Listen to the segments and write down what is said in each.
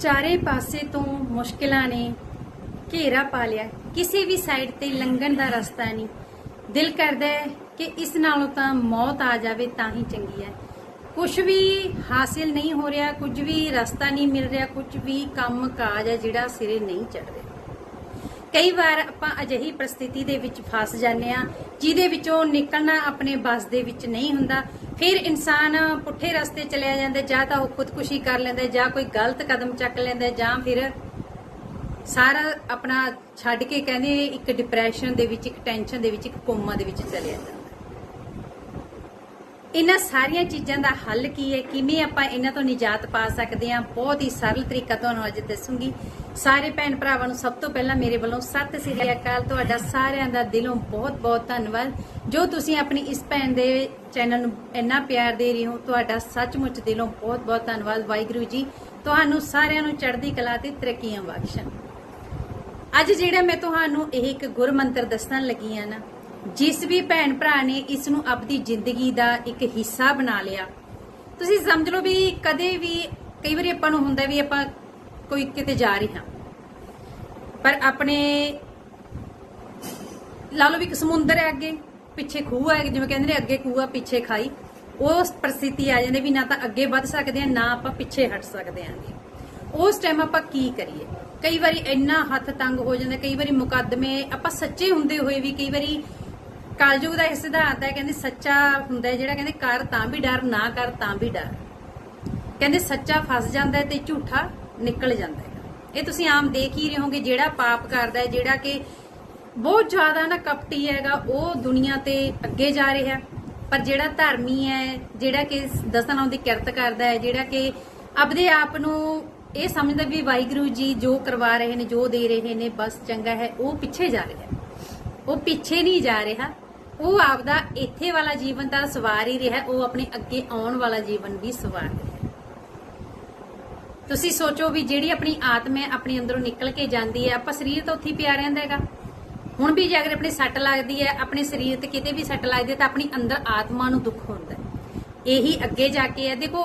ਚਾਰੇ ਪਾਸੇ ਤੋਂ ਮੁਸ਼ਕਿਲਾਂ ਨੇ ਘੇਰਾ ਪਾ ਲਿਆ। ਕਿਸੇ ਵੀ ਸਾਈਡ ਤੇ ਲੰਘਣ ਦਾ ਰਸਤਾ ਨਹੀਂ। ਦਿਲ ਕਰਦਾ ਹੈ ਕਿ ਇਸ ਨਾਲੋਂ ਤਾਂ ਮੌਤ ਆ ਜਾਵੇ ਤਾਂ ਹੀ ਚੰਗੀ ਹੈ। ਕੁਝ ਵੀ ਹਾਸਿਲ ਨਹੀਂ ਹੋ ਰਿਹਾ, ਕੁਝ ਵੀ ਰਸਤਾ ਨਹੀਂ ਮਿਲ ਰਿਹਾ, ਕੁਝ ਵੀ ਕੰਮ ਕਾਜ ਹੈ ਜਿਹੜਾ ਸਿਰੇ ਨਹੀਂ ਚੜ ਰਿਹਾ। ਕਈ ਵਾਰ ਆਪਾਂ ਅਜਿਹੀ ਪ੍ਰਸਥਿਤੀ ਦੇ ਵਿੱਚ ਫਸ ਜਾਂਦੇ ਆ ਜਿਹਦੇ ਵਿੱਚੋਂ ਨਿਕਲਣਾ ਆਪਣੇ ਬਸ ਦੇ ਵਿੱਚ ਨਹੀਂ ਹੁੰਦਾ। ਫਿਰ ਇਨਸਾਨ ਪੁੱਠੇ ਰਸਤੇ ਚਲਿਆ ਜਾਂਦਾ, ਜਾਂ ਤਾਂ ਉਹ ਖੁਦਕੁਸ਼ੀ ਕਰ ਲੈਂਦਾ, ਜਾਂ ਕੋਈ ਗਲਤ ਕਦਮ ਚੱਕ ਲੈਂਦਾ, ਜਾਂ ਫਿਰ ਸਾਰਾ ਆਪਣਾ ਛੱਡ ਕੇ ਕਹਿੰਦੇ ਇੱਕ ਡਿਪਰੈਸ਼ਨ ਦੇ ਵਿੱਚ, ਇੱਕ ਟੈਨਸ਼ਨ ਦੇ ਵਿੱਚ, ਇੱਕ ਕੋਮਾ ਦੇ ਵਿੱਚ ਚਲਿਆ ਜਾਂਦਾ। ਇਹਨਾਂ ਸਾਰੀਆਂ ਚੀਜ਼ਾਂ ਦਾ ਹੱਲ ਕੀ ਹੈ? ਕਿਵੇਂ ਆਪਾਂ ਇਹਨਾਂ ਤੋਂ ਨਿਜਾਤ ਪਾ ਸਕਦੇ ਹਾਂ? ਬਹੁਤ ਹੀ ਸਰਲ ਤਰੀਕਾ ਤੁਹਾਨੂੰ ਅੱਜ ਦੱਸੂਗੀ। ਸਾਰੇ ਭੈਣ ਭਰਾਵਾਂ ਨੂੰ ਸਭ ਤੋਂ ਪਹਿਲਾਂ ਮੇਰੇ ਵੱਲੋਂ ਸਤਿ ਸ੍ਰੀ ਅਕਾਲ। ਤੁਹਾਡਾ ਸਾਰਿਆਂ ਦਾ ਦਿਲੋਂ ਬਹੁਤ ਬਹੁਤ ਧੰਨਵਾਦ। ਜੋ ਤੁਸੀਂ ਆਪਣੀ ਇਸ ਭੈਣ ਦੇ ਚੈਨਲ ਨੂੰ ਇੰਨਾ ਪਿਆਰ ਦੇ ਰਹੇ ਹੋ, ਤੁਹਾਡਾ ਸੱਚਮੁੱਚ ਦਿਲੋਂ ਬਹੁਤ ਬਹੁਤ ਧੰਨਵਾਦ। ਵਾਹਿਗੁਰੂ ਜੀ, ਤੁਹਾਨੂੰ ਸਾਰਿਆਂ ਨੂੰ ਚੜ੍ਹਦੀ ਕਲਾ ਤੇ ਤਰੱਕੀਆਂ ਬਖਸ਼ਣ। ਅੱਜ ਜਿਹੜਾ ਮੈਂ ਤੁਹਾਨੂੰ ਇਹ ਇੱਕ ਗੁਰ ਮੰਤਰ ਦੱਸਣ ਲੱਗੀ ਆ ਨਾ ਜਿਸ ਵੀ ਭੈਣ ਭਰਾ ਨੇ ਇਸ ਨੂੰ ਆਪਣੀ ਜ਼ਿੰਦਗੀ ਦਾ ਇੱਕ ਹਿੱਸਾ ਬਣਾ ਲਿਆ। ਤੁਸੀਂ ਸਮਝ ਲਓ ਵੀ ਕਦੇ ਵੀ ਕਈ ਵਾਰੀ ਆਪਾਂ ਨੂੰ ਹੁੰਦਾ ਵੀ ਆਪਾਂ ਕੋਈ ਕਿਤੇ ਜਾ ਰਹੇ ਹਾਂ। ਪਰ ਆਪਣੇ ਲਾ ਲਓ ਵੀ ਇੱਕ ਸਮੁੰਦਰ ਹੈ ਅੱਗੇ, ਪਿੱਛੇ ਖੂਹ ਹੈ, ਜਿਵੇਂ ਕਹਿੰਦੇ ਨੇ ਅੱਗੇ ਖੂਹ ਆ, ਪਿੱਛੇ ਖਾਈ। ਉਸ ਪ੍ਰਸਿੱਤੀ ਆ ਜਾਂਦੀ ਵੀ ਨਾ ਤਾਂ ਅੱਗੇ ਵੱਧ ਸਕਦੇ ਆ, ਨਾ ਆਪਾਂ ਪਿੱਛੇ ਹਟ ਸਕਦੇ ਆਂਗੇ ਉਸ ਟਾਈਮ ਆਪਾਂ ਕੀ ਕਰੀਏ? ਕਈ ਵਾਰੀ ਇੰਨਾ ਹੱਥ ਤੰਗ ਹੋ ਜਾਂਦਾ, ਕਈ ਵਾਰੀ ਮੁਕੱਦਮੇ ਆਪਾਂ ਸੱਚੇ ਹੁੰਦੇ ਹੋਏ ਵੀ ਕਈ ਵਾਰੀ ਕਲਯੁਗ ਦਾ ਇਹ ਸਿਧਾਂਤ ਹੈ, ਕਹਿੰਦੇ ਸੱਚਾ ਹੁੰਦਾ ਜਿਹੜਾ ਕਹਿੰਦੇ ਕਰ ਤਾਂ ਵੀ ਡਰ, ਨਾ ਕਰ ਤਾਂ ਵੀ ਡਰ। ਕਹਿੰਦੇ ਸੱਚਾ ਫਸ ਜਾਂਦਾ ਤੇ ਝੂਠਾ ਨਿਕਲ ਜਾਂਦਾ ਇਹ ਤੁਸੀਂ ਆਮ ਦੇਖ ਹੀ ਰਹੇ ਹੋਗੇ ਜਿਹੜਾ ਪਾਪ ਕਰਦਾ ਹੈ, ਜਿਹੜਾ ਕਿ ਬਹੁਤ ਜ਼ਿਆਦਾ ਨਾ ਕਪਟੀ ਹੈਗਾ, ਉਹ ਦੁਨੀਆ ਤੇ ਅੱਗੇ ਜਾ ਰਿਹਾ ਪਰ ਜਿਹੜਾ ਧਰਮੀ ਹੈ, ਜਿਹੜਾ ਕਿ ਦਸਾਂ ਦੀ ਕਿਰਤ ਕਰਦਾ ਹੈ, ਜਿਹੜਾ ਕਿ ਆਪਦੇ ਆਪ ਨੂੰ ਇਹ ਸਮਝਦਾ ਵੀ ਵਾਹਿਗੁਰੂ ਜੀ ਜੋ ਕਰਵਾ ਰਹੇ ਨੇ, ਜੋ ਦੇ ਰਹੇ ਨੇ, ਬਸ ਚੰਗਾ ਹੈ, ਉਹ ਪਿੱਛੇ ਜਾ ਰਿਹਾ ਉਹ ਪਿੱਛੇ ਨਹੀਂ ਜਾ ਰਿਹਾ। ਉਹ ਆਪਦਾ ਇੱਥੇ ਵਾਲਾ ਜੀਵਨ ਤਾਂ ਸਵਾਰ ਹੀ ਰਿਹਾ, ਉਹ ਆਪਣੇ ਅੱਗੇ ਆਉਣ ਵਾਲਾ ਜੀਵਨ ਵੀ ਸਵਾਰ ਰਿਹਾ। ਤੁਸੀਂ ਸੋਚੋ ਵੀ ਜਿਹੜੀ ਆਪਣੀ ਆਤਮਾ ਹੈ, ਆਪਣੀ ਅੰਦਰੋਂ ਨਿਕਲ ਕੇ ਜਾਂਦੀ ਹੈ, ਆਪਾਂ ਸਰੀਰ ਤਾਂ ਉੱਥੇ ਪਿਆ ਰਹਿੰਦਾ ਹੈਗਾ। ਹੁਣ ਵੀ ਜੇ ਅਗਰ ਆਪਣੀ ਸੱਟ ਲੱਗਦੀ ਹੈ, ਆਪਣੇ ਸਰੀਰ ਤੇ ਕਿਤੇ ਵੀ ਸੱਟ ਲੱਗਦੀ ਹੈ, ਤਾਂ ਆਪਣੀ ਅੰਦਰ ਆਤਮਾ ਨੂੰ ਦੁੱਖ ਹੁੰਦਾ ਇਹੀ ਅੱਗੇ ਜਾ ਕੇ ਹੈ। ਦੇਖੋ,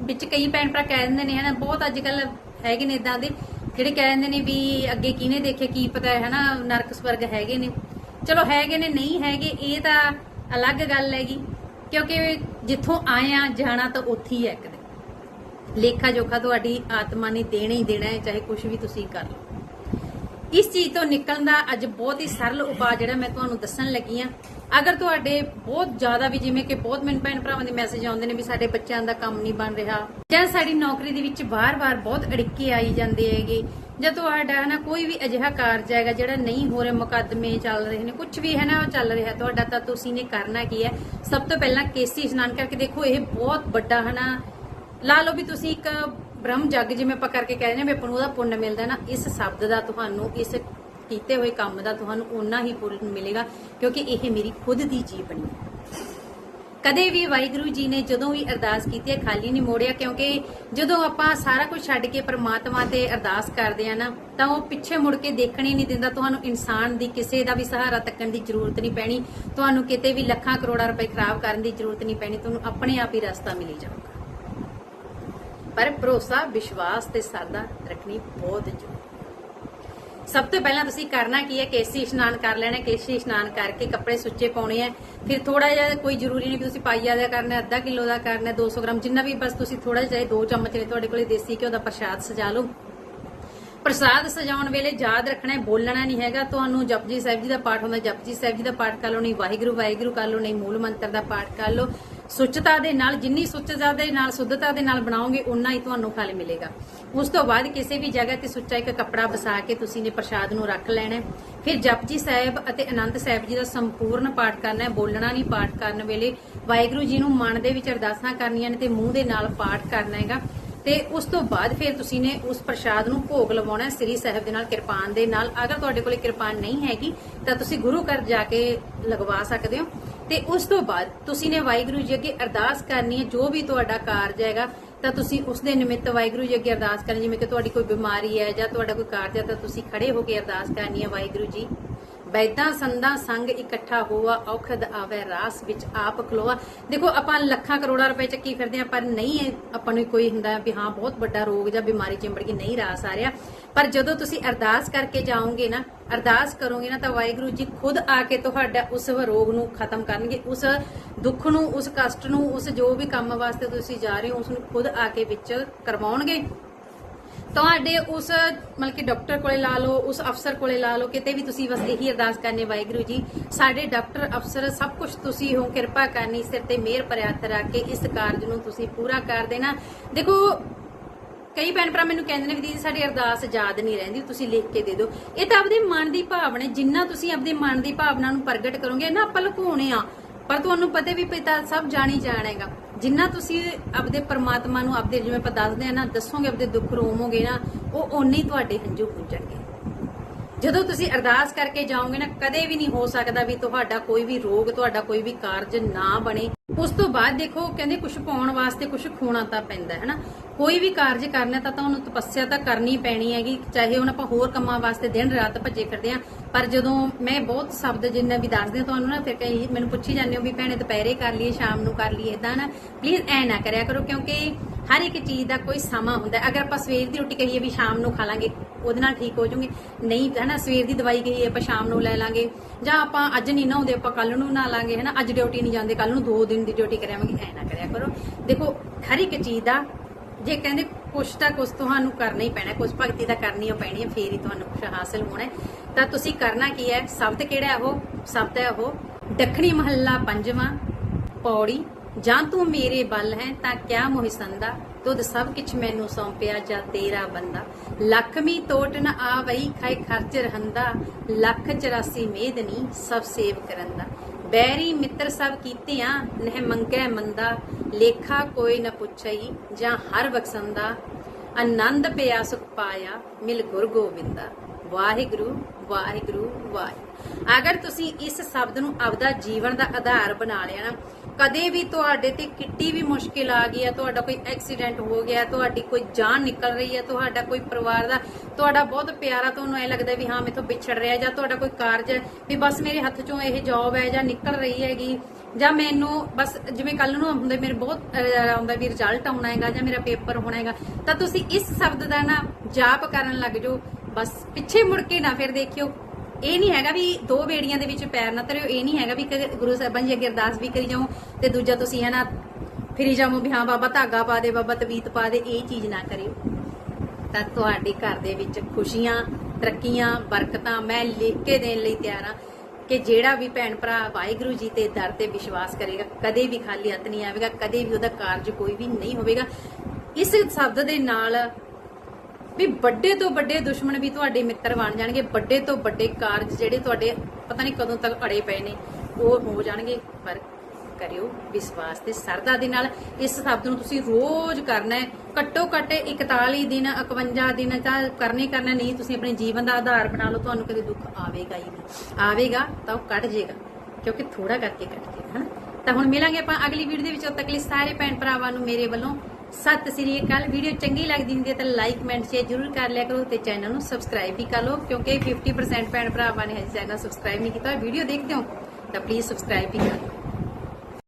ਵਿੱਚ ਕਈ ਭੈਣ ਭਰਾ ਕਹਿ ਦਿੰਦੇ ਨੇ, ਹਨਾ, ਬਹੁਤ ਅੱਜ ਕੱਲ ਹੈਗੇ ਨੇ ਇਦਾਂ ਦੇ, ਜਿਹੜੇ ਕਹਿ ਦਿੰਦੇ ਨੇ ਵੀ ਅੱਗੇ ਕਿਹਨੇ ਦੇਖਿਆ ਕੀ ਪਤਾ ਹੈ ਹਨਾ, ਨਰਕ ਸਵਰਗ ਹੈਗੇ ਨੇ। ਚਲੋ ਹੈਗੇ ਨੇ, ਨਹੀਂ ਹੈਗੇ, ਇਹ ਤਾਂ ਅਲੱਗ ਗੱਲ ਹੈਗੀ। ਕਿਉਂਕਿ ਜਿੱਥੋਂ ਆਏ ਆ, ਜਾਣਾ ਤਾਂ ਉੱਥੇ ਹੀ ਹੈ ਇੱਕ ਦਿਨ। ਲੇਖਾ ਜੋਖਾ ਤੁਹਾਡੀ ਆਤਮਾ ਨੇ ਦੇਣਾ ਹੀ ਦੇਣਾ ਹੈ, ਚਾਹੇ ਕੁਝ ਵੀ ਤੁਸੀਂ ਕਰ ਲਓ। ਇਸ ਚੀਜ਼ ਤੋਂ ਨਿਕਲਣ ਦਾ ਅੱਜ ਬਹੁਤ ਹੀ ਸਰਲ ਉਪਾਅ ਜਿਹੜਾ ਮੈਂ ਤੁਹਾਨੂੰ ਦੱਸਣ ਲੱਗੀ ਆ ਅਗਰ ਤੁਹਾਡੇ ਬਹੁਤ ਜ਼ਿਆਦਾ ਵੀ ਜਿਵੇਂ ਕਿ ਬਹੁਤ ਮੈਨੂੰ ਭੈਣ ਭਰਾਵਾਂ ਦੇ ਮੈਸੇਜ ਆਉਂਦੇ ਨੇ ਵੀ ਸਾਡੇ ਬੱਚਿਆਂ ਦਾ ਕੰਮ ਨਹੀਂ ਬਣ ਰਿਹਾ, ਜਾਂ ਸਾਡੀ ਨੌਕਰੀ ਦੇ ਵਿੱਚ ਵਾਰ-ਵਾਰ ਬਹੁਤ ਅੜਿੱਕੇ ਆਈ ਜਾਂਦੇ ਹੈਗੇ, ਜਾਂ ਤੁਹਾਡਾ ਨਾ ਕੋਈ ਵੀ ਅਜਿਹਾ ਕਾਰਜ ਹੈਗਾ ਜਿਹੜਾ ਨਹੀਂ ਹੋ ਰਿਹਾ, ਮੁਕੱਦਮੇ ਚੱਲ ਰਹੇ ਨੇ ਕੁਝ ਵੀ ਹੈ ਨਾ ਚੱਲ ਰਿਹਾ, ਤੁਹਾਡਾ ਤਾਂ ਤੁਸੀਂ ਨੇ ਕਰਨਾ ਕੀ ਹੈ? ਸਭ ਤੋਂ ਪਹਿਲਾਂ ਕੇਸੀ ਇਸ਼ਨਾਨ ਕਰਕੇ ਦੇਖੋ, ਇਹ ਬਹੁਤ ਵੱਡਾ ਹੈ ਲਾ ਲਓ ਵੀ ਤੁਸੀਂ ਇੱਕ ਬ੍ਰਹਮ ਜੱਗ ਜਿਵੇਂ ਆਪਾਂ ਕਰਕੇ ਕਹਿੰਦੇ ਨੇ ਵੀ ਆਪਾਂ ਨੂੰ ਉਹਦਾ ਪੁੰਨ ਮਿਲਦਾ ਨਾ, ਇਸ ਸ਼ਬਦ ਦਾ ਤੁਹਾਨੂੰ, ਇਸ ਕੀਤੇ ਹੋਏ ਕੰਮ ਦਾ ਤੁਹਾਨੂੰ ਓਨਾ ਹੀ ਪੁੰਨ ਮਿਲੇਗਾ, ਕਿਉਂਕਿ ਇਹ ਮੇਰੀ ਖੁਦ ਦੀ ਜੀਵਨੀ ਹੈ। ਕਦੇ ਵੀ ਵਾਹਿਗੁਰੂ ਜੀ ਨੇ ਜਦੋਂ ਵੀ ਅਰਦਾਸ ਕੀਤੀ ਹੈ, ਖਾਲੀ ਨਹੀਂ ਮੋੜਿਆ, ਕਿਉਂਕਿ ਜਦੋਂ ਆਪਾਂ ਸਾਰਾ ਕੁਝ ਛੱਡ ਕੇ ਪਰਮਾਤਮਾ ਤੇ ਅਰਦਾਸ ਕਰਦੇ ਆ ਨਾ, ਤਾਂ ਉਹ ਪਿੱਛੇ ਮੁੜ ਕੇ ਦੇਖਣ ਹੀ ਨਹੀਂ ਦਿੰਦਾ, ਤੁਹਾਨੂੰ ਇਨਸਾਨ ਦੀ ਕਿਸੇ ਦਾ ਵੀ ਸਹਾਰਾ ਤੱਕਣ ਦੀ ਜ਼ਰੂਰਤ ਨਹੀਂ ਪੈਣੀ, ਤੁਹਾਨੂੰ ਕਿਤੇ ਵੀ ਲੱਖਾਂ ਕਰੋੜਾਂ ਰੁਪਏ ਖਰਾਬ ਕਰਨ ਦੀ ਜ਼ਰੂਰਤ ਨਹੀਂ ਪੈਣੀ, ਤੁਹਾਨੂੰ ਆਪਣੇ ਆਪ ਹੀ ਰਸਤਾ ਮਿਲੀ ਜਾਊਗਾ। ਪਰ ਭਰੋਸਾ, ਵਿਸ਼ਵਾਸ ਤੇ ਸਰਦਾ ਰੱਖਣੀ ਬਹੁਤ ਜ਼ਰੂਰੀ ਸਭ ਤੋਂ ਪਹਿਲਾਂ ਤੁਸੀਂ ਕਰਨਾ ਕੀ ਹੈ? ਕੇਸੀ ਇਸ਼ਨਾਨ ਕਰ ਲੈਣਾ ਕੇਸੀ ਇਸ਼ਨਾਨ ਕਰਕੇ ਕੱਪੜੇ ਸੁੱਚੇ ਪਾਉਣੇ ਆ ਫਿਰ ਥੋੜਾ ਜਿਹਾ ਕੋਈ ਜ਼ਰੂਰੀ ਨਹੀਂ ਕਿ ਤੁਸੀਂ ਪਾਈਆ ਦਾ ਕਰਨਾ ਅੱਧਾ ਕਿਲੋ ਦਾ ਕਰਨਾ 200 ਗ੍ਰਾਮ, ਜਿੰਨਾ ਵੀ ਬਸ ਤੁਸੀਂ ਥੋੜਾ ਜਿਹਾ ਦੋ ਚਮਚ ਨੇ ਤੁਹਾਡੇ ਕੋਲੇ ਦੇਸੀ ਘਿਓ ਦਾ ਪ੍ਰਸ਼ਾਦ ਸਜਾ ਲਓ। ਪ੍ਰਸਾਦ ਸਜਾਉਣ ਵੇਲੇ ਯਾਦ ਰੱਖਣਾ ਹੈ, ਬੋਲਣਾ ਨਹੀਂ ਹੈਗਾ। ਤੁਹਾਨੂੰ ਜਪਜੀ ਸਾਹਿਬ ਜੀ ਦਾ ਪਾਠ ਹੁੰਦਾ, ਜਪਜੀ ਸਾਹਿਬ ਜੀ ਦਾ ਪਾਠ ਕਰ ਲਓ, ਨਹੀਂ ਵਾਹਿਗੁਰੂ ਵਾਹਿਗੁਰੂ ਕਰ ਲਓ, ਨਹੀਂ ਮੂਲ ਮੰਤਰ ਦਾ ਪਾਠ ਕਰ ਲਓ। ਸੁੱਚਤਾ ਦੇ ਨਾਲ, ਜਿੰਨੀ ਸੁੱਚਤਾ ਦੇ ਨਾਲ, ਸੁੱਧਤਾ ਦੇ ਨਾਲ ਬਣਾਓਗੇ ਉਨਾ ਹੀ ਤੁਹਾਨੂੰ ਫਲ ਮਿਲੇਗਾ। ਉਸ ਤੋਂ ਬਾਅਦ ਕਿਸੇ ਵੀ ਜਗ੍ਹਾ ਤੇ ਸੁੱਚਾ ਇੱਕ ਕੱਪੜਾ ਵਸਾ ਕੇ ਤੁਸੀਂ ਨੇ ਪ੍ਰਸ਼ਾਦ ਨੂੰ ਰੱਖ ਲੈਣਾ ਹੈ। ਫਿਰ ਜਪਜੀ ਸਾਹਿਬ ਅਤੇ ਆਨੰਦ ਸਾਹਿਬ ਜੀ ਦਾ ਸੰਪੂਰਨ ਪਾਠ ਕਰਨਾ ਹੈ। ਬੋਲਣਾ ਨਹੀਂ ਪਾਠ ਕਰਨ ਵੇਲੇ। ਵਾਹਿਗੁਰੂ ਜੀ ਨੂੰ ਮਨ ਦੇ ਵਿੱਚ ਅਰਦਾਸਾਂ ਕਰਨੀਆਂ ਨੇ ਤੇ ਮੂੰਹ ਦੇ ਨਾਲ ਪਾਠ ਕਰਨਾ ਹੈਗਾ। ਤੇ ਉਸ ਤੋਂ ਬਾਅਦ ਫਿਰ ਤੁਸੀਂ ਨੇ ਉਸ ਪ੍ਰਸ਼ਾਦ ਨੂੰ ਭੋਗ ਲਵਾਉਣਾ ਸ੍ਰੀ ਸਾਹਿਬ ਦੇ ਨਾਲ ਕਿਰਪਾਨ ਦੇ ਨਾਲ। ਅਗਰ ਤੁਹਾਡੇ ਕੋਲੇ ਕਿਰਪਾਨ ਨਹੀਂ ਹੈਗੀ, ਤਾਂ ਤੁਸੀਂ ਗੁਰੂ ਘਰ ਜਾ ਕੇ ਲਗਵਾ ਸਕਦੇ ਹੋ। ਤੇ ਉਸ ਤੋਂ ਬਾਅਦ ਤੁਸੀਂ ਨੇ ਵਾਹਿਗੁਰੂ ਜੀ ਅੱਗੇ ਅਰਦਾਸ ਕਰਨੀ ਹੈ, ਜੋ ਵੀ ਤੁਹਾਡਾ ਕਾਰਜ ਹੈਗਾ, ਤਾਂ ਤੁਸੀਂ ਉਸ ਦੇ ਨਿਮਿਤ ਵਾਹਿਗੁਰੂ ਜੀ ਅੱਗੇ ਅਰਦਾਸ ਕਰਨੀ ਜਿਵੇਂ ਕਿ ਤੁਹਾਡੀ ਕੋਈ ਬਿਮਾਰੀ ਹੈ ਜਾਂ ਤੁਹਾਡਾ ਕੋਈ ਕਾਰਜ ਹੈ, ਤਾਂ ਤੁਸੀਂ ਖੜੇ ਹੋ ਕੇ ਅਰਦਾਸ ਕਰਨੀ ਹੈ ਵਾਹਿਗੁਰੂ ਜੀ। ਬੈਦਾਂ ਸੰਦਾਂ, ਸੰਗ ਇਕੱਠਾ ਹੋਆ, ਔਖਦ ਆਵੇ, ਰਾਸ ਵਿੱਚ ਆਪ ਖਲੋਆ। ਦੇਖੋ, ਆਪਾਂ ਲੱਖਾਂ ਕਰੋੜਾਂ ਰੁਪਏ ਚੱਕੀ ਫਿਰਦੇ ਆ ਪਰ ਨਹੀਂ ਆਪਾਂ ਨੂੰ ਕੋਈ ਹੁੰਦਾ ਵੀ ਹਾਂ, ਬਹੁਤ ਵੱਡਾ ਰੋਗ ਜਾਂ ਬਿਮਾਰੀ ਚਿੰਬੜ ਗਈ ਨਹੀਂ ਰਾਸ ਆ ਰਿਹਾ। ਪਰ ਜਦੋਂ ਤੁਸੀਂ ਅਰਦਾਸ ਕਰਕੇ ਜਾਓਗੇ ਨਾ, ਅਰਦਾਸ ਕਰੋਗੇ ਨਾ ਤਾਂ ਵਾਹਿਗੁਰੂ ਜੀ ਖੁਦ ਆ ਕੇ ਤੁਹਾਡਾ ਉਸ ਰੋਗ ਨੂੰ ਖਤਮ ਕਰਨਗੇ। ਉਸ ਦੁੱਖ ਨੂੰ, ਉਸ ਕਸ਼ਟ ਨੂੰ, ਉਸ ਜੋ ਵੀ ਕੰਮ ਵਾਸਤੇ ਤੁਸੀਂ ਜਾ ਰਹੇ ਹੋ, ਉਸ ਨੂੰ ਖੁਦ ਆ ਕੇ ਵਿੱਚ ਕਰਵਾਉਣਗੇ। ਤੁਹਾਡੇ ਉਸ, ਮਤਲਬ ਕਿ ਡਾਕਟਰ ਕੋਲੇ ਲਾ ਲਓ, ਉਸ ਅਫਸਰ ਕੋਲੇ ਲਾ ਲਓ, ਕਿਤੇ ਵੀ ਤੁਸੀਂ ਬਸ ਇਹੀ ਅਰਦਾਸ ਕਰਨੀ ਵਾਹਿਗੁਰੂ ਜੀ। ਸਾਡੇ ਡਾਕਟਰ, ਅਫਸਰ ਸਭ ਕੁਝ ਤੁਸੀਂ ਹੋ, ਕਿਰਪਾ ਕਰਨੀ, ਸਿਰ ਤੇ ਮਿਹਰ ਭਰਿਆ ਰੱਖ ਕੇ ਇਸ ਕਾਰਜ ਨੂੰ ਤੁਸੀਂ ਪੂਰਾ ਕਰ ਦੇਣਾ। ਦੇਖੋ, ਕਈ ਭੈਣ ਭਰਾ ਮੈਨੂੰ ਕਹਿੰਦੇ ਨੇ ਵੀ ਦੀਦੀ, ਸਾਡੀ ਅਰਦਾਸ ਯਾਦ ਨਹੀਂ ਰਹਿੰਦੀ, ਤੁਸੀਂ ਲਿਖ ਕੇ ਦੇ ਦਿਓ। ਇਹ ਤਾਂ ਆਪਦੇ ਮਨ ਦੀ ਭਾਵਨਾ ਜਿੰਨਾ ਤੁਸੀਂ ਆਪਦੇ ਮਨ ਦੀ ਭਾਵਨਾ ਨੂੰ ਪ੍ਰਗਟ ਕਰੋਗੇ ਨਾ ਆਪਾਂ ਲੁਕਾਉਣੇ ਆ। ਪਰ ਤੁਹਾਨੂੰ ਪਤਾ ਵੀ ਪਿਤਾ ਸਭ ਜਾਣੀ ਜਾਣੇਗਾ ਜਿੰਨਾ ਤੁਸੀਂ ਆਪਦੇ ਪਰਮਾਤਮਾ ਨੂੰ ਆਪਦੇ ਜਿਵੇਂ ਆਪਾਂ ਦੱਸਦੇ ਆ ਨਾ, ਦੱਸੋਗੇ, ਆਪਦੇ ਦੁੱਖ ਰੋਵੋਗੇ ਨਾ, ਉਹ ਓਨੇ ਹੀ ਤੁਹਾਡੇ ਹੰਝੂ ਪੁੰਜਣਗੇ ਜਦੋਂ ਤੁਸੀਂ ਅਰਦਾਸ ਕਰਕੇ ਜਾਓਗੇ ਨਾ, ਕਦੇ ਵੀ ਨਹੀਂ ਹੋ ਸਕਦਾ ਵੀ ਤੁਹਾਡਾ ਕੋਈ ਵੀ ਰੋਗ, ਤੁਹਾਡਾ ਕੋਈ ਵੀ ਕਾਰਜ ਨਾ ਬਣੇ। ਉਸ ਤੋਂ ਬਾਅਦ ਦੇਖੋ, ਕਹਿੰਦੇ ਕੁਝ ਪਾਉਣ ਵਾਸਤੇ ਕੁਝ ਖੋਣਾ ਤਾਂ ਪੈਂਦਾ ਹੈ ਨਾ। ਕੋਈ ਵੀ ਕਾਰਜ ਕਰਨਾ ਤਾਂ ਤੁਹਾਨੂੰ ਤਪੱਸਿਆ ਤਾਂ ਕਰਨੀ ਪੈਣੀ ਹੈਗੀ, ਚਾਹੇ ਹੁਣ ਆਪਾਂ ਹੋਰ ਕੰਮਾਂ ਵਾਸਤੇ ਦਿਨ ਰਾਤ ਭੱਜੇ ਫਿਰਦੇ ਆ ਪਰ ਜਦੋਂ ਮੈਂ ਬਹੁਤ ਸ਼ਬਦ ਜਿੰਨਾ ਵੀ ਦੱਸਦੇ ਤੁਹਾਨੂੰ ਨਾ, ਫਿਰ ਕਈ ਮੈਨੂੰ ਪੁੱਛੀ ਜਾਂਦੇ ਹੋ ਵੀ ਭੈਣੇ, ਦੁਪਹਿਰੇ ਕਰ ਲਈਏ, ਸ਼ਾਮ ਨੂੰ ਕਰ ਲਈਏ ਇਦਾਂ ਨਾ। ਪਲੀਜ਼ ਐ ਨਾ ਕਰਿਆ ਕਰੋ, ਕਿਉਂਕਿ ਹਰ ਇੱਕ ਚੀਜ਼ ਦਾ ਕੋਈ ਸਮਾਂ ਹੁੰਦਾ। ਅਗਰ ਆਪਾਂ ਸਵੇਰ ਦੀ ਰੋਟੀ ਕਹੀਏ ਵੀ ਸ਼ਾਮ ਨੂੰ ਖਾ ਲਾਂਗੇ, ਉਹਦੇ ਨਾਲ ਠੀਕ ਹੋ ਜਾਓਗੇ ਨਹੀਂ ਹੈ ਨਾ ਸਵੇਰ ਦੀ ਦਵਾਈ ਕਹੀਏ ਆਪਾਂ ਸ਼ਾਮ ਨੂੰ ਲੈ ਲਾਂਗੇ। ਜਾਂ ਆਪਾਂ ਅੱਜ ਨਹੀਂ ਨਹਾਉਂਦੇ ਆਪਾਂ ਕੱਲ ਨੂੰ ਨਹਾ ਲਾਂਗੇ ਹੈ ਨਾ ਅੱਜ ਡਿਊਟੀ ਨਹੀਂ ਜਾਂਦੇ ਕੱਲ ਨੂੰ 2 ਦਿਨ ਦੀ ਡਿਊਟੀ ਕਰਾਵਾਂਗੇ ਐ ਨਾ ਕਰਿਆ ਕਰੋ। ਦੇਖੋ, ਹਰ ਇੱਕ ਚੀਜ਼ ਦਾ ਜੇ ਕਹਿੰਦੇ ਕੁਛ ਤਾਂ ਕੁਛ ਤੁਹਾਨੂੰ ਕਰਨਾ ਹੀ ਪੈਣਾ, ਕੁਛ ਭਗਤੀ ਤਾਂ ਕਰਨੀ ਓ ਪੈਣੀ ਹੈ ਫੇਰ ਹੀ ਤੁਹਾਨੂੰ ਕੁਛ ਹਾਸਲ ਹੋਣਾ ਤਾਂ ਤੁਸੀਂ ਕਰਨਾ ਕੀ ਹੈ? ਸ਼ਬਦ ਕਿਹੜਾ ਹੈ ਉਹ? ਸ਼ਬਦ ਹੈ ਉਹ ਦੱਖਣੀ ਮਹੱਲਾ ਪੰਜਵਾਂ, ਪੌੜੀ ਜਾਂ ਤੂੰ ਮੇਰੇ ਬਲ ਹੈ ਤਾਂ ਕਿਆ ਮੋਹਿ ਸੰਦਾ ਤੁਧ ਸਭ ਕਿਛ ਮੈਨੂੰ ਸੌਂਪਿਆ ਜਾਂ ਤੇਰਾ ਬੰਦਾ? ਲਖਮੀ ਤੋਟ ਨ ਆਵਈ ਖਾਏ ਖਰਚ ਰਹੰਦਾ। ਲੱਖ 84 ਮੇਦਨੀ ਸਭ ਸੇਵ ਕਰੰਦਾ। ਬੈਰੀ ਮਿੱਤਰ ਸਭ ਕੀਤਿਆਂ, ਨਹਿ ਮੰਗੈ ਮੰਦਾ। ਲੇਖਾ ਕੋਈ ਨ ਪੁੱਛਈ ਜਾਂ ਹਰ ਬਖਸ਼ੰਦਾ। ਆਨੰਦ ਪਿਆ ਸੁਖ ਪਾਇਆ, ਮਿਲ ਗੁਰ ਗੋਬਿੰਦਾ ਵਾਹਿਗੁਰੂ ਵਾਹਿਗੁਰੂ, ਵਾਹਿ। ਅਗਰ ਤੁਸੀਂ ਇਸ ਸ਼ਬਦ ਨੂੰ ਆਪਦਾ ਜੀਵਨ ਦਾ ਆਧਾਰ ਬਣਾ ਲਿਆ ਨਾ ਕਦੇ ਵੀ ਤੁਹਾਡੇ ਤੇ ਕਿੱਡੀ ਵੀ ਮੁਸ਼ਕਿਲ ਆ ਗਈ ਹੈ, ਤੁਹਾਡਾ ਕੋਈ ਐਕਸੀਡੈਂਟ ਹੋ ਗਿਆ, ਤੁਹਾਡੀ ਕੋਈ ਜਾਨ ਨਿਕਲ ਰਹੀ ਹੈ, ਤੁਹਾਡਾ ਕੋਈ ਪਰਿਵਾਰ ਦਾ ਤੁਹਾਡਾ ਬਹੁਤ ਪਿਆਰਾ ਤੁਹਾਨੂੰ ਐ ਲੱਗਦਾ ਵੀ ਹਾਂ, ਮੇਥੋਂ ਵਿਛੜ ਰਿਹਾ ਜਾਂ ਤੁਹਾਡਾ ਕੋਈ ਕਾਰਜ ਹੈ ਵੀ ਬਸ ਮੇਰੇ ਹੱਥ ਚੋਂ ਇਹ ਜੌਬ ਹੈ ਜਾਂ ਨਿਕਲ ਰਹੀ ਹੈਗੀ। ਜਾਂ ਮੈਨੂੰ ਬਸ ਜਿਵੇਂ ਕੱਲ ਨੂੰ ਹੁੰਦੇ ਮੇਰੇ ਬਹੁਤ ਆਉਂਦਾ ਵੀ ਰਿਜ਼ਲਟ ਆਉਣਾ ਹੈਗਾ ਜਾਂ ਮੇਰਾ ਪੇਪਰ ਹੋਣਾ ਹੈਗਾ, ਤਾਂ ਤੁਸੀਂ ਇਸ ਸ਼ਬਦ ਦਾ ਨਾ ਜਾਪ ਕਰਨ ਲੱਗ ਜਾਓ। ਬਸ ਪਿੱਛੇ ਮੁੜ ਕੇ ਨਾ ਫਿਰ ਦੇਖਿਓ ਇਹ ਨਹੀਂ ਹੈਗਾ ਵੀ ਦੋ ਬੇੜੀਆਂ ਦੇ ਵਿੱਚ ਪੈਰ ਨਾ ਧਰਿਓ, ਇਹ ਨਹੀਂ ਹੈਗਾ ਵੀ ਗੁਰੂ ਸਾਹਿਬਾਨ ਜੀ ਅੱਗੇ ਅਰਦਾਸ ਵੀ ਕਰੀ ਜਾਓ ਤੇ ਦੂਜਾ ਤੁਸੀਂ ਹੈ ਨਾ ਫਿਰੀ ਜਾਓ ਵੀ ਹਾਂ ਬਾਬਾ ਧਾਗਾ ਪਾ ਦੇ, ਬਾਬਾ ਤਵੀਤ ਪਾ ਦੇ, ਇਹ ਚੀਜ਼ ਨਾ ਕਰਿਓ। ਤਾਂ ਤੁਹਾਡੇ ਘਰ ਦੇ ਵਿੱਚ ਖੁਸ਼ੀਆਂ, ਤਰੱਕੀਆਂ, ਬਰਕਤਾਂ ਮੈਂ ਲਿਖ ਕੇ ਦੇਣ ਲਈ ਤਿਆਰ ਹਾਂ ਕਿ ਜਿਹੜਾ ਵੀ ਭੈਣ ਭਰਾ ਵਾਹਿਗੁਰੂ ਜੀ ਤੇ ਦਰ ਤੇ ਵਿਸ਼ਵਾਸ ਕਰੇਗਾ, ਕਦੇ ਵੀ ਖਾਲੀ ਹੱਥ ਨਹੀਂ ਆਵੇਗਾ, ਕਦੇ ਵੀ ਉਹਦਾ ਕਾਰਜ ਕੋਈ ਵੀ ਨਹੀਂ ਹੋਵੇਗਾ। ਇਸ ਸ਼ਬਦ ਦੇ ਨਾਲ ਵੀ ਵੱਡੇ ਤੋਂ ਵੱਡੇ ਦੁਸ਼ਮਣ ਵੀ ਤੁਹਾਡੇ ਮਿੱਤਰ ਬਣ ਜਾਣਗੇ, ਵੱਡੇ ਤੋਂ ਵੱਡੇ ਕਾਰਜ ਜਿਹੜੇ ਤੁਹਾਡੇ ਪਤਾ ਨਹੀਂ ਕਦੋਂ ਤੱਕ ਅੜੇ ਪਏ ਨੇ, ਉਹ ਹੋ ਜਾਣਗੇ। ਪਰ ਕਰਿਓ ਵਿਸ਼ਵਾਸ ਤੇ ਸਰਦਾ ਦੇ ਨਾਲ ਇਸ ਸ਼ਬਦ ਨੂੰ ਤੁਸੀਂ ਰੋਜ਼ ਕਰਨਾ ਹੈ। ਘੱਟੋ ਘੱਟ 41 ਦਿਨ 51 ਦਿਨ ਤਾਂ ਕਰਨੇ ਹੀ ਕਰਨਾ ਨਹੀਂ ਤੁਸੀਂ ਆਪਣੇ ਜੀਵਨ ਦਾ ਆਧਾਰ ਬਣਾ ਲਓ, ਤੁਹਾਨੂੰ ਕਦੇ ਦੁੱਖ ਆਵੇਗਾ ਹੀ ਨਹੀਂ। ਆਵੇਗਾ ਤਾਂ ਉਹ ਕੱਟ ਜਾਏਗਾ ਕਿਉਂਕਿ ਥੋੜਾ ਕਰਕੇ ਕੱਟ ਜਾਏਗਾ ਹਨਾ? ਤਾਂ ਹੁਣ ਮਿਲਾਂਗੇ ਆਪਾਂ ਅਗਲੀ ਵੀਡੀਓ ਦੇ ਵਿੱਚ, ਉਦ ਤੱਕ ਲਈ ਸਾਰੇ ਭੈਣ ਭਰਾਵਾਂ ਨੂੰ ਮੇਰੇ ਵੱਲੋਂ ਸਤਿ ਸ੍ਰੀ ਅਕਾਲ। ਵੀਡੀਓ ਚੰਗੀ ਲੱਗਦੀ ਹੁੰਦੀ ਹੈ ਤਾਂ ਲਾਈਕ ਕਮੈਂਟ ਸ਼ੇਅਰ ਜ਼ਰੂਰ ਕਰ ਲਿਆ ਕਰੋ ਤੇ ਚੈਨਲ ਨੂੰ ਸਬਸਕ੍ਰਾਈਬ ਵੀ ਕਰ ਲਓ, ਕਿਉਂਕਿ 50% ਭੈਣ ਭਰਾਵਾਂ ਨੇ ਹਜੇ ਚੈਨਲ ਸਬਸਕ੍ਰਾਈਬ ਨਹੀਂ ਕੀਤਾ। ਵੀਡੀਓ ਦੇਖਦੇ ਹੋ ਤਾਂ ਪਲੀਜ਼ ਸਬਸਕ੍ਰਾਈਬ ਵੀ ਕਰ ਲਓ।